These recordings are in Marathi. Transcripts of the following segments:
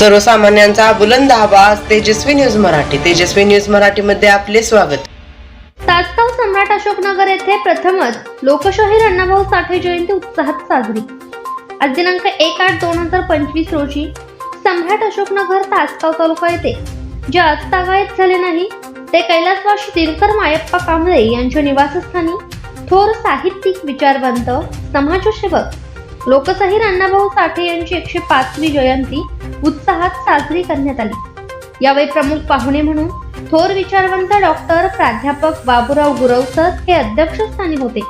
सर्वसामान्यांचा बुलंद आवाज तेजस्वी न्यूज मराठी. तेजस्वी न्यूज मराठी मध्ये आपले स्वागत. तासगाव सम्राट अशोकनगर येथे प्रथमच लोकशाहीर अण्णाभाऊ साठे जयंती उत्साहात साजरी. आज दिनांक एक आठ दोन हजार पंचवीस रोजी सम्राट अशोकनगर तासगाव तालुका येथे जे आजतागायत झाले नाही ते कैलासवासी दिनकर मायप्पा कांबळे यांच्या निवासस्थानी थोर साहित्यिक विचारवंत समाजसेवक लोकशाहीर अण्णाभाऊ साठे यांची एकशे पाचवी जयंती उत्साहात साजरी करण्यात आली. यावेळी प्रमुख पाहुणे म्हणून थोर विचारवंत डॉक्टर प्राध्यापक बाबूराव गुरवसर हे अध्यक्षस्थानी होते.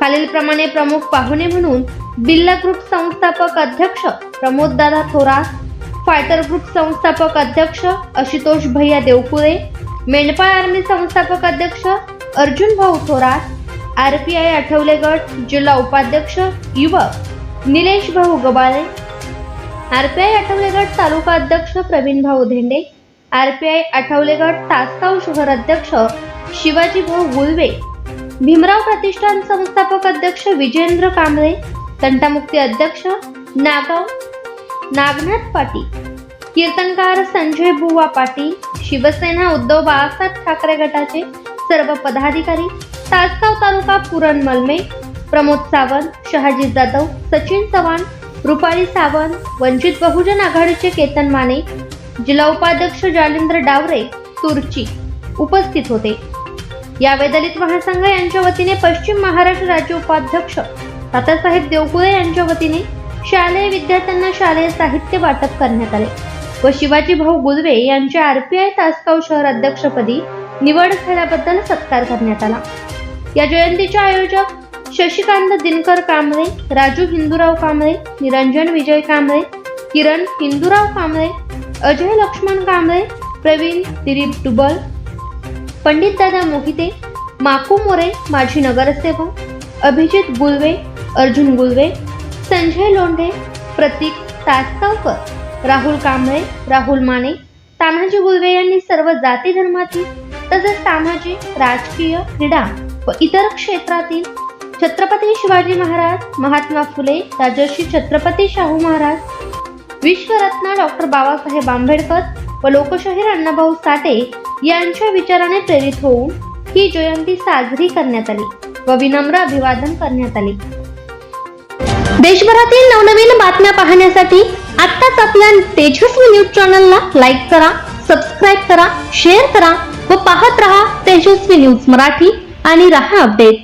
खालीलप्रमाणे प्रमुख पाहुणे म्हणून बिल्ला ग्रुप संस्थापक अध्यक्ष प्रमोददादा थोरात फायटर ग्रुप संस्थापक अध्यक्ष आशुतोष भैया देवकुळे मेंढपाळ आर्मी संस्थापक अध्यक्ष Arjun Bhau Thorat R P I Athawale गट जिल्हा उपाध्यक्ष युवक निलेश भाऊ गबाळे आरपीआय आठवले गट तालुका अध्यक्ष प्रवीण भाऊ धेंडे आरपीआय आठवलेगड तासगाव शहर अध्यक्ष शिवाजी भाऊ गुलवे भीमराव प्रतिष्ठान संस्थापक अध्यक्ष विजेंद्र कांबळे तंटामुक्ती अध्यक्ष नागाव नागनाथ पाटील कीर्तनकार संजय बुवा पाटील शिवसेना उद्धव बाळासाहेब ठाकरे गटाचे सर्व पदाधिकारी तासगाव तालुका पुरण मलमे प्रमोद सावंत शहाजी जाधव सचिन चव्हाण रुपाली सावंत वंचित बहुजन आघाडीचे केतन माने जिल्हा उपाध्यक्ष जालिंद्र डावरे तुर्ची उपस्थित होते. यावेळी दलित महासंघ यांच्या वतीने पश्चिम महाराष्ट्र राज्य उपाध्यक्ष तातासाहेब देवकुळे यांच्या वतीने शालेय विद्यार्थ्यांना शालेय साहित्य वाटप करण्यात आले व शिवाजी भाऊ गुजवे यांच्या आरपीआय तासगाव शहर अध्यक्षपदी निवड झाल्याबद्दल सत्कार करण्यात आला. या जयंतीचे आयोजक शशिकांत दिनकर कांबळे राजू हिंदूराव कांबळे निरंजन विजय कांबळे किरण हिंदूराव कांबळे अजय लक्ष्मण कांबळे प्रवीण दिलीप डुबल पंडित दादा मोहिते माकू मोरे माजी नगरसेवक अभिजित गुलवे अर्जुन गुलवे संजय लोंढे प्रतीक तासगावकर राहुल कांबळे राहुल माने तानाजी गुलवे यांनी सर्व जाती धर्मातील तसेच सामाजिक राजकीय क्रीडा व इतर क्षेत्रातील छत्रपती शिवाजी महाराज महात्मा फुले राजर्षी छत्रपती शाहू महाराज विश्वरत्न डॉक्टर बाबासाहेब आंबेडकर व लोकशाहीर अण्णाभाऊ साठे यांच्या विचाराने प्रेरित होऊन ही जयंती साजरी करण्यात आली व विनम्र अभिवादन करण्यात आले. देशभरातील नवनवीन बातम्या पाहण्यासाठी आत्ताच आपल्या तेजस्वी न्यूज चॅनलला लाईक करा सबस्क्राईब करा शेअर करा व पाहत रहा तेजस्वी न्यूज मराठी आणि रहा अपडेट.